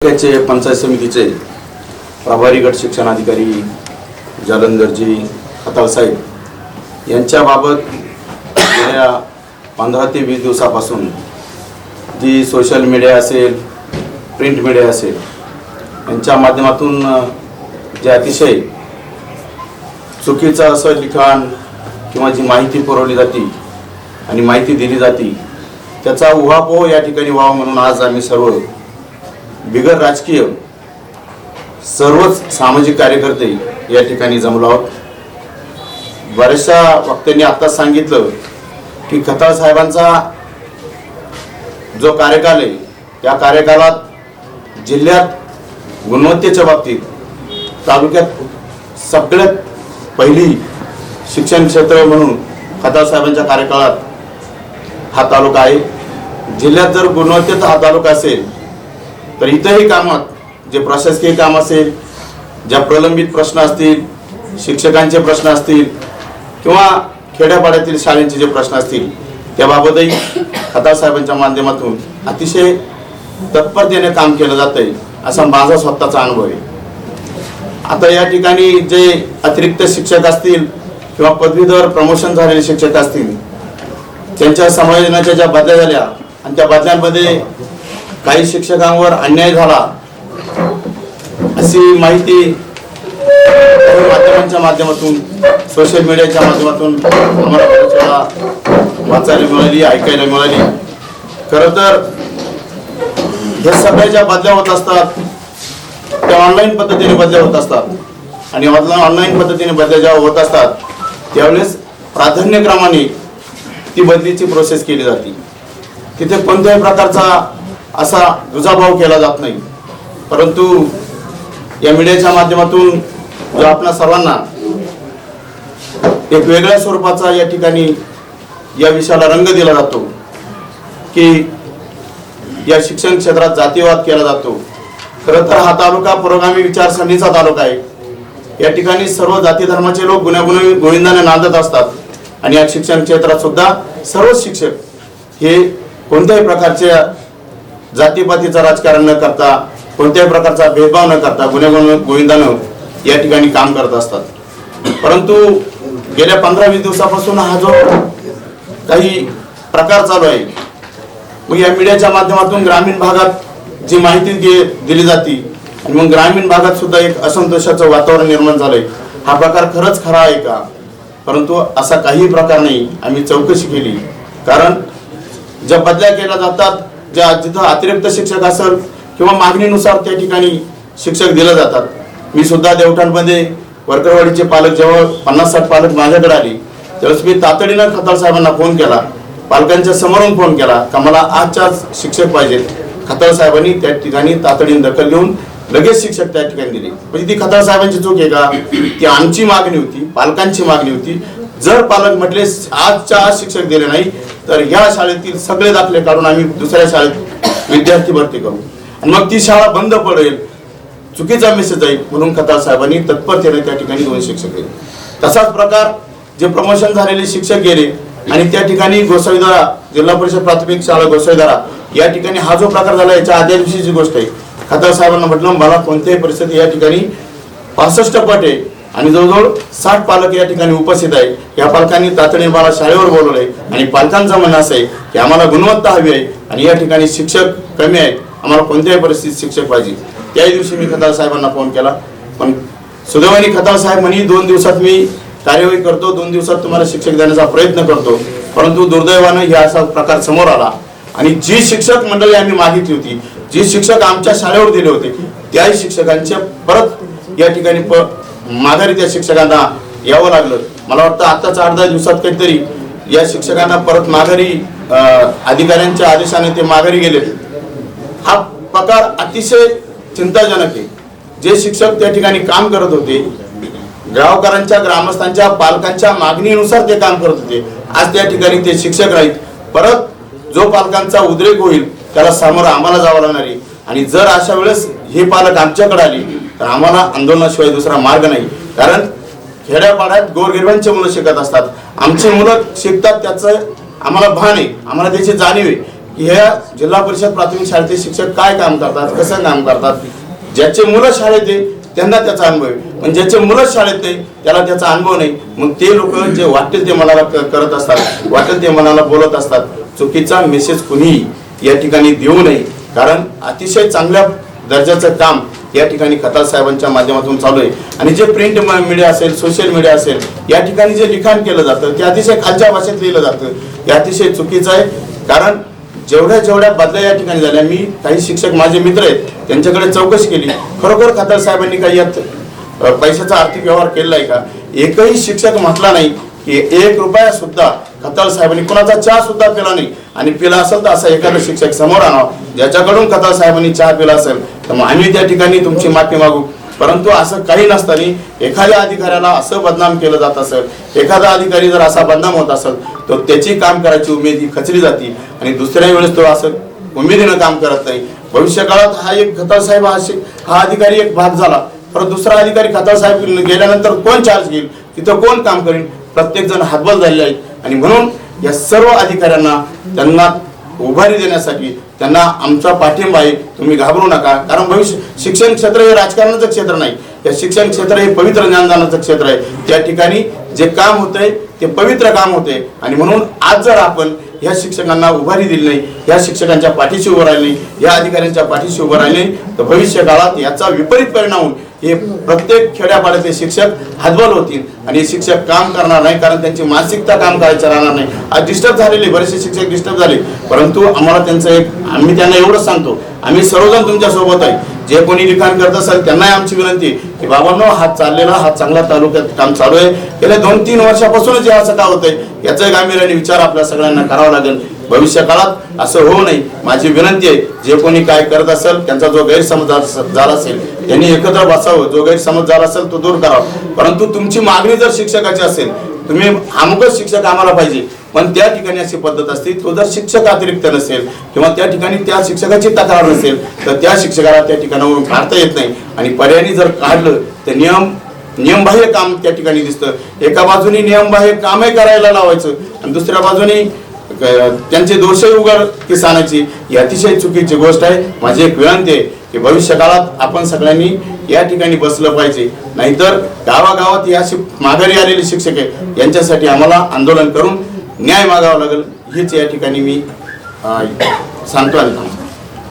त्याचे पंचायत समितीचे प्रभारी गट शिक्षण अधिकारी जालंधरजी खताळसाहेब यांच्याबाबत गेल्या पंधरा ते वीस दिवसापासून जी सोशल मीडिया असेल प्रिंट मीडिया असेल यांच्या माध्यमातून जे अतिशय चुकीचं असं लिखाण किंवा जी माहिती पुरवली जाते आणि माहिती दिली जाते त्याचा उहापोह या ठिकाणी व्हावा म्हणून आज आम्ही सर्व बिगर राजकीय सर्वच सामाजिक कार्यकर्ते या ठिकाणी जमलो आहोत. बऱ्याचशा वक्त्यांनी आत्ताच सांगितलं की खताळ साहेबांचा जो कार्यकाल आहे त्या कार्यकालात जिल्ह्यात गुणवत्तेच्या बाबतीत तालुक्यात सगळ्यात पहिली शिक्षण क्षेत्र म्हणून खताळ साहेबांच्या कार्यकाळात हा तालुका आहे. जिल्ह्यात जर गुणवत्तेचा हा तालुका असेल तर इतरही कामात जे प्रशासकीय काम असेल ज्या प्रलंबित प्रश्न असतील शिक्षकांचे प्रश्न असतील किंवा खेड्यापाड्यातील शाळेंचे जे प्रश्न असतील त्याबाबतही खताळ साहेबांच्या माध्यमातून अतिशय तत्परतेने काम केलं जातंय असा माझा स्वतःचा अनुभव आहे. आता या ठिकाणी जे अतिरिक्त शिक्षक असतील किंवा पदवीधर प्रमोशन झालेले शिक्षक असतील त्यांच्या समायोजनाच्या ज्या बदल्या झाल्या आणि त्या बदल्यांमध्ये काही शिक्षकांवर अन्याय झाला अशी माहिती माध्यमांच्या माध्यमातून सोशल मीडियाच्या माध्यमातून आम्हाला वाचायला मिळाली ऐकायला मिळाली. खरं तर हे सगळ्या ज्या बदल्या होत असतात त्या ऑनलाईन पद्धतीने बदल्या होत असतात. आणि ऑनलाईन पद्धतीने बदल्या ज्या होत असतात त्यावेळेस प्राधान्यक्रमाने ती बदलीची प्रोसेस केली जाते. तिथे कोणत्याही प्रकारचा असा दुजाभाव केला जात नाही. परंतु या मीडियाच्या माध्यमातून जो आपल्या सर्वांना एक वेगळ्या स्वरूपाचा या ठिकाणी या विषयाला रंग दिला जातो की या शिक्षण क्षेत्रात जातीवाद केला जातो. खरं तर हा तालुका पुरोगामी विचारसरणीचा तालुका आहे. या ठिकाणी सर्व जाती धर्माचे लोक गुण्यागुण गोविंदाने नांदत असतात आणि या शिक्षण क्षेत्रात सुद्धा सर्व शिक्षक हे कोणत्याही प्रकारच्या जातीपातीचं राजकारण न करता कोणत्याही प्रकारचा भेदभाव न करता गुन्हेगुण गोविंदानं या ठिकाणी काम करत असतात. परंतु गेल्या पंधरा वीस दिवसापासून हा जो काही प्रकार चालू आहे मग या मीडियाच्या माध्यमातून ग्रामीण भागात जी माहिती दिली जाते आणि मग ग्रामीण भागात सुद्धा एक असंतोषाचं वातावरण निर्माण झालंय. हा प्रकार खरंच खरा आहे का? परंतु असा काही प्रकार नाही. आम्ही चौकशी केली. कारण ज्या बदल्या केल्या जातात ज्या जिथं अतिरिक्त शिक्षक असेल किंवा मागणीनुसार त्या ठिकाणी शिक्षक दिले जातात. मी सुद्धा देवठाणमध्ये वर्करवाडीचे पालक जेव्हा पन्नास साठ पालक माझ्याकडे आली. त्यावेळेस मी तातडीनं खताळ साहेबांना फोन केला. पालकांच्या समोरून फोन केला का मला आजच्याच शिक्षक पाहिजेत खताळ साहेबांनी त्या ठिकाणी तातडीने दखल घेऊन लगेच शिक्षक त्या ठिकाणी दिले. म्हणजे ती खताळ साहेबांची चूक आहे का? ती आमची मागणी होती पालकांची मागणी होती. जर पालक म्हटले आजच्या आज शिक्षक दिले नाही तर या शाळेतील सगळे दाखले काढून आम्ही दुसऱ्या शाळेत विद्यार्थी भरती करू. आणि मग ती शाळा बंद पडेल. चुकीचा मेसेज जाईल म्हणून खताळ साहेबांनी तत्परतेने त्या ठिकाणी दोन शिक्षक गेले तसाच प्रकार जे प्रमोशन झालेले शिक्षक गेले आणि त्या ठिकाणी गोसाईदारा जिल्हा परिषद प्राथमिक शाळा गोसाईदारा या ठिकाणी हा जो प्रकार झाला याच्या आदल्या दिवशीची गोष्ट आहे. खताळ साहेबांना म्हटलं मला कोणत्याही परिस्थिती या ठिकाणी पासष्ट पट आहे. आणि जवळजवळ साठ पालक या ठिकाणी उपस्थित आहे या पालकांनी तातडीने मला शाळेवर बोलवलंय आणि पालकांचं म्हणणं असं आहे की आम्हाला गुणवत्ता हवी आहे आणि या ठिकाणी शिक्षक कमी आहेत. आम्हाला कोणत्याही परिस्थितीत शिक्षक पाहिजे. त्याही दिवशी मी खताळ साहेबांना फोन केला. पण सुदैवानी खताळ साहेब म्हणे दोन दिवसात मी कार्यवाही करतो. दोन दिवसात तुम्हाला शिक्षक देण्याचा प्रयत्न करतो. परंतु दुर्दैवानं हे असा प्रकार समोर आला. आणि जी शिक्षक मंडळी आम्ही मागितली होती जी शिक्षक आमच्या शाळेवर दिले होते त्याही शिक्षकांच्या परत या ठिकाणी प माघारी त्या शिक्षकांना यावं लागलं. मला वाटतं आत्ताच आठ दहा दिवसात काहीतरी या शिक्षकांना परत माघारी अधिकाऱ्यांच्या आदेशाने ते माघारी गेले हा प्रकार अतिशय चिंताजनक आहे. जे शिक्षक त्या ठिकाणी काम करत होते गावकऱ्यांच्या ग्रामस्थांच्या पालकांच्या मागणीनुसार ते काम करत होते. आज त्या ठिकाणी ते शिक्षक राहीत. परत जो पालकांचा उद्रेक होईल त्याला सामोरं आम्हाला जावं लागणार आहे. आणि जर अशा वेळेस हे पालक आमच्याकडे आले तर आम्हाला आंदोलनाशिवाय दुसरा मार्ग नाही. कारण खेड्यापाड्यात गोरगरिबांची मुलं शिकत असतात. आमची मुलं शिकतात त्याचं आम्हाला भान आहे. आम्हाला त्याची जाणीव आहे. की ह्या जिल्हा परिषद प्राथमिक शाळेचे शिक्षक काय काम करतात कसं काम करतात? ज्याचे मुलं शाळेत आहे त्यांना त्याचा अनुभव आहे. पण ज्याचे मुलं शाळेत नाही त्याला त्याचा अनुभव नाही. मग ते लोक जे वाटेल ते मनाला क- करत असतात वाटेल ते मनाला बोलत असतात. चुकीचा मेसेज कुणीही या ठिकाणी देऊ नये. कारण अतिशय चांगल्या दर्जाचं काम या ठिकाणी खताळ साहेबांच्या माध्यमातून चालू आहे. आणि जे प्रिंट मीडिया असेल सोशल मीडिया असेल या ठिकाणी जे लिखाण केलं जातं ते अतिशय खालच्या भाषेत लिहिलं जातं. हे अतिशय चुकीचं आहे. कारण जेवढ्या जेवढ्या बदल्या या ठिकाणी झाल्या मी काही शिक्षक माझे मित्र आहेत त्यांच्याकडे चौकशी केली. खरोखर खतार साहेबांनी काही यात पैशाचा आर्थिक व्यवहार केलेला आहे का? एकही शिक्षक म्हटला नाही की एक रुपया सुद्धा खताळ साहेबांनी कोणाचा चहा सुद्धा पिला नाही. आणि पिला असेल तर असा एखादा शिक्षक समोर आणावा. ज्याच्याकडून खताळ साहेबांनी चहा पिला असेल तर मग आम्ही त्या ठिकाणी तुमची माफी मागू. परंतु असं काही नसताना एखाद्या अधिकाऱ्याला असं बदनाम केलं जात असेल एखादा अधिकारी जर असा बदनाम होत असेल तर त्याची काम करायची उमेद ही खचली जाते आणि दुसऱ्या वेळेस तो असं उमेदीनं काम करत नाही. भविष्य काळात हा एक खताळ साहेब हा हा अधिकारी एक भाग झाला. परत दुसरा अधिकारी खताळ साहेब गेल्यानंतर कोण चार्ज घेईल? तिथं कोण काम करेल प्रत्येक जण हातबल झालेले आहेत. आणि म्हणून या सर्व अधिकाऱ्यांना त्यांना उभारी देण्यासाठी त्यांना आमचा पाठिंबा आहे. तुम्ही घाबरू नका. कारण भविष्य शिक्षण क्षेत्र हे राजकारणाचं क्षेत्र नाही. या शिक्षण क्षेत्र हे पवित्र ज्ञानदानाचं क्षेत्र आहे. त्या ठिकाणी जे काम होतंय ते पवित्र काम होते आणि म्हणून आज जर आपण ह्या शिक्षकांना उभारी दिली नाही या शिक्षकांच्या पाठीशी उभं राहिले नाही या अधिकाऱ्यांच्या पाठीशी उभं राहिले तर भविष्य काळात याचा विपरीत परिणाम होऊन हे प्रत्येक खेड्यापाड्यातले शिक्षक हातबल होतील. आणि हे शिक्षक काम करणार नाही कारण त्यांची मानसिकता काम करायचं राहणार नाही. आज डिस्टर्ब झालेले बरेचसे शिक्षक डिस्टर्ब झाले. परंतु आम्हाला त्यांचं एक आम्ही त्यांना एवढंच सांगतो. आम्ही सर्वजण तुमच्यासोबत आहे. जे कोणी लिखाण करत असेल त्यांनाही आमची विनंती की बाबांनो हा चाललेला हा चांगला तालुक्यात काम चालू आहे. गेल्या दोन तीन वर्षापासूनच हे असं का होतंय याचा गांभीर्याने विचार आपल्या सगळ्यांना करावा लागेल. भविष्य काळात असं होऊ नये. माझी विनंती आहे जे कोणी काय करत असेल त्यांचा जो गैरसमज झाला असेल त्यांनी एकत्र बसावं. जो गैरसमज झाला असेल तो दूर करावा. परंतु तुमची मागणी जर शिक्षकाची असेल तुम्ही अमुकच शिक्षक आम्हाला पाहिजे. पण त्या ठिकाणी अशी पद्धत असते तो जर शिक्षक अतिरिक्त नसेल किंवा त्या ठिकाणी त्या शिक्षकाची तक्रार नसेल तर त्या शिक्षकाला त्या ठिकाणावरून काढता येत नाही. आणि पर्यायी जर काढलं तर नियम नियमबाह्य काम त्या ठिकाणी दिसतं. एका बाजूने नियमबाह्य कामही करायला लावायचं आणि दुसऱ्या बाजूनी त्यांचे दोषही उघड की सांगायची. ही अतिशय चुकीची गोष्ट आहे. माझी एक विनंती आहे की भविष्य काळात आपण सगळ्यांनी या ठिकाणी बसलं पाहिजे. नाहीतर गावागावात या शि- माघारी आलेले शिक्षक आहे यांच्यासाठी आम्हाला आंदोलन करून न्याय मागावा लागेल. हेच या ठिकाणी मी सांगतो आणि